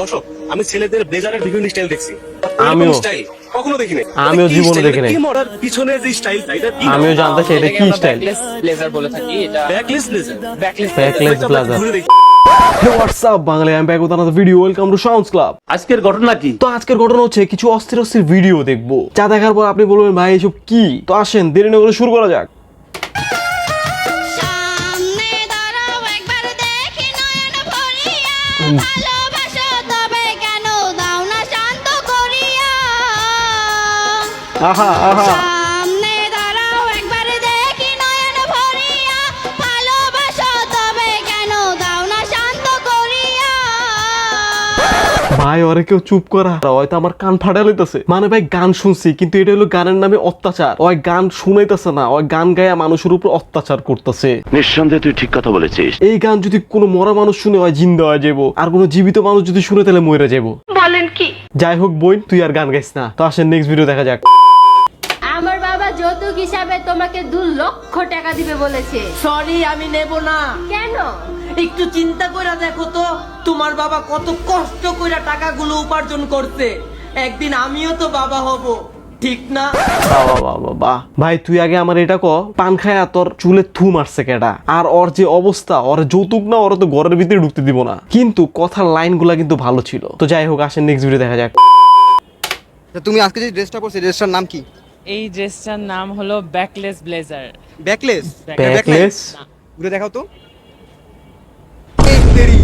দর্শক আমি ছেলেদের ব্লেজারের বিভিন্ন স্টাইল দেখছি। আমিও। স্টাইল কখনো দেখিনি। আমিও জীবনে দেখিনি। কি মডার পিছনে যে স্টাইলটা এটা আমিও জানতে চাই এটা কি স্টাইল ব্লেজার বলে থাকি এটা backless blazer backless backless blazer WhatsApp বাঙালি? আমি video welcome to sounds club আজকের ঘটনা কি? তো আজকের ঘটনা হচ্ছে কিছু অস্থির অস্থির ভিডিও দেখব। যা দেখার পর আপনি বলবেন ভাই এসব কি? তো আসেন দেরি না করে শুরু করা যাক। সামনে দাঁড়াও একবার দেখি নয়ন ভরিয়া আহা আহা। সামনে দাঁড়াও একবার দেখি নয়ন ভরিয়া। ভালোবাসো তবে কেন দাও না শান্ত করিয়া। ভাই ওরে কেউ চুপ করা। হয়তো আমার কান ফাটা লইতেছে। মানে ভাই গান শুনছি কিন্তু এটা হলো গানের নামে অত্যাচার। ওই গান শুনাইতেছে না ওই গান গায়া মানুষের উপর অত্যাচার করতেছে। নিঃসন্দেহে তুই ঠিক কথা বলেছিস। এই গান যদি কোনো মরা মানুষ শুনে হয় জিন্দা হয়ে যাব আর কোনো জীবিত মানুষ যদি শুনে তাহলে মরে যাব বলেন কি? যাই হোক বই তুই আর গান গাইস না। তো আসেন নেক্সট ভিডিও দেখা যাক। যৌতুক হিসাবে তোমাকে দু লক্ষ টাকা দিবে বলেছে। সরি আমি নেব না। কেন? একটু চিন্তা করে দেখো তো তোমার বাবা কত কষ্ট করে টাকাগুলো উপার্জন করছে। একদিন আমিও তো বাবা হব ঠিক না? বাবা বাবা বাহ ভাই তুই আগে আমার এটা ক পান খায়া তোর চুলে থু মারছে কেডা? আর ওর যে অবস্থা ওর যৌতুক না ওর তো ঘরের ভিতরে ঢুকতে দিব না। কিন্তু কথার লাইনগুলা কিন্তু ভালো ছিল। তো যাই হোক আসেন নেক্সট ভিডিও দেখা যাক। তুমি আজকে যে ড্রেসটা পরছো ড্রেসটার নাম কি? এই ড্রেসটার নাম হলো ব্যাকলেস ব্লেজার ব্যাকলেস ব্যাকলেস ঘুরে দেখাও তো। এই তেরি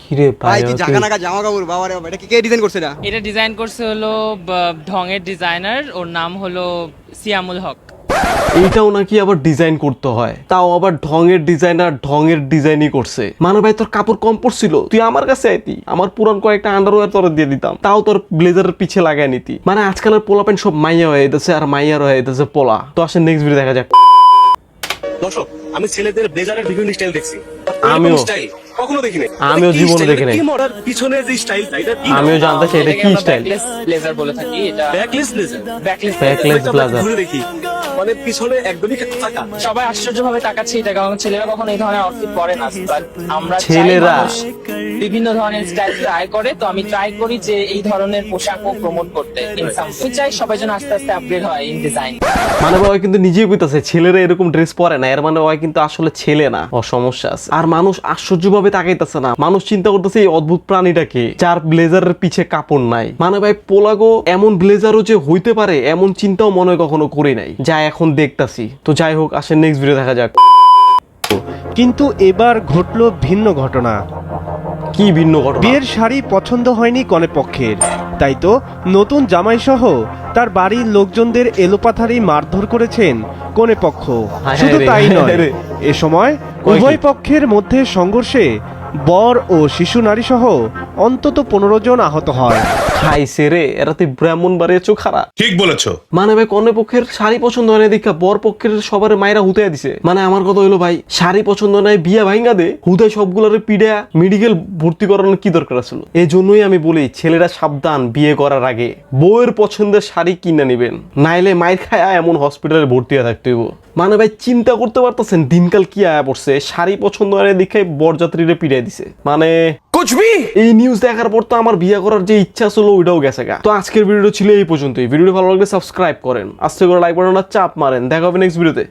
কিরে ভাই ভাই কি জাগা নাগা জামা কাপড় বাবা রে এটা কি কে ডিজাইন করছে এটা? এটা ডিজাইন করছে হলো ঢং ঢঙের ডিজাইনার ওর নাম হলো সিয়ামুল হক। এইটাও নাকি আবার ডিজাইন করতে হয়। তাও আবার ঢঙের ডিজাইনার ঢঙের ডিজাইনই করছে। মানে ভাই তোর কাপড় কম পড়ছিল তুই আমার কাছে আইতি। আমার পুরান কয়েকটা আন্ডারওয়্যার তোর দিয়ে দিতাম। তাও তোর ব্লেজারের পিছে লাগাই নিতি। মানে আজকালের পোলা প্যান্ট সব মাইয়া হয়ে যেতেছে আর মাইয়ার হয়ে যেতেছে পোলা। তো আসেন নেক্সট ভিডিও দেখা যাক। দর্শক আমি ছেলেদের ব্লেজারের বিভিন্ন স্টাইল দেখছি। আমিও। স্টাইল কখনো দেখিনি। আমিও জীবনে দেখিনি। কি মডার পিছনে যে স্টাইলটা এটা কি আমিও জানতে চাই এটা কি স্টাইল ব্যাকলেস ব্লেজার বলে থাকি এটা backless blazer backless backless blazer দেখি। মানে পিছনে একদমই ফাঁকা সবাই আশ্চর্যভাবে তাকাচ্ছে এটা কারণ ছেলেরা কখনো এই ধরনের আউটফিট পরে না। আমরা ছেলেরা। বিভিন্ন ধরনের স্টাইল ট্রাই করে তো আমি ট্রাই করি যে এই ধরনের পোশাকও প্রমোট করতে। আমি চাই সবাই যেন আস্তে আস্তে আপগ্রেড হয় ইন ডিজাইন মানে ওই কিন্তু নিজেই কইতাছে ছেলেরা এরকম ড্রেস পরে না। এর মানে ওই কিন্তু আসলে ছেলে না। ও সমস্যা আছে। আর মানুষ আশ্চর্যভাবে তাকাইতেছে না। মানুষ চিন্তা করতেছে এই অদ্ভুত প্রাণীটাকে যার ব্লেজারের পিছে কাপড় নাই। মানে ভাই পোলাগো এমন ব্লেজারও যে হইতে পারে এমন চিন্তাও মনে হয় কখনো করি নাই। যা এখন দেখতাছি। তো যাই হোক আসেন নেক্সট ভিডিও দেখা যাক। কিন্তু এবার ঘটল ভিন্ন ঘটনা। কি ভিন্ন ঘটনা? বিয়ের শাড়ি পছন্দ হয়নি কনে পক্ষের। তাই তো নতুন জামাই সহ তার বাড়ির লোকজনদের এলোপাথারি মারধর করেছেন কনে পক্ষ। শুধু তাই নয় এ সময় উভয় পক্ষের মধ্যে সংঘর্ষে বর ও শিশু নারী সহ অন্তত পনেরো জন আহত হয়। খাইছে রে এরা তুই ব্রাহ্মণ খারা ঠিক বলেছ। মানে ভাই কনে পক্ষের শাড়ি পছন্দ হয় না দেখা বর পক্ষের সবার মায়েরা দিছে। মানে আমার কথা হলো ভাই শাড়ি পছন্দ নাই বিয়া ভাঙ্গা দে সবগুলোর পিড়া মেডিকেল ভর্তি করানোর কি দরকার ছিল এই জন্যই আমি বলি ছেলেরা সাবধান বিয়ে করার আগে বউয়ের পছন্দের শাড়ি কিনে নিবেন নাইলে মায়ের খায় এমন হসপিটালে ভর্তি হয়ে থাকতে হইব। মানে ভাই চিন্তা করতে পারতেছেন দিনকাল কি আয়া পড়ছে শাড়ি পছন্দ হয় দেখে বরযাত্রীরা পিড়াই দিছে। মানে কুচবি এই নিউজ দেখার পর তো আমার বিয়ে করার যে ইচ্ছা ছিল, ওইটাও গেছে গা। তো আজকের ভিডিও ছিল এই পর্যন্তই। ভিডিও ভালো লাগলে সাবস্ক্রাইব করেন। আজকে করে লাইক বাটনটা চাপ মারেন। দেখা হবে নেক্সট ভিডিওতে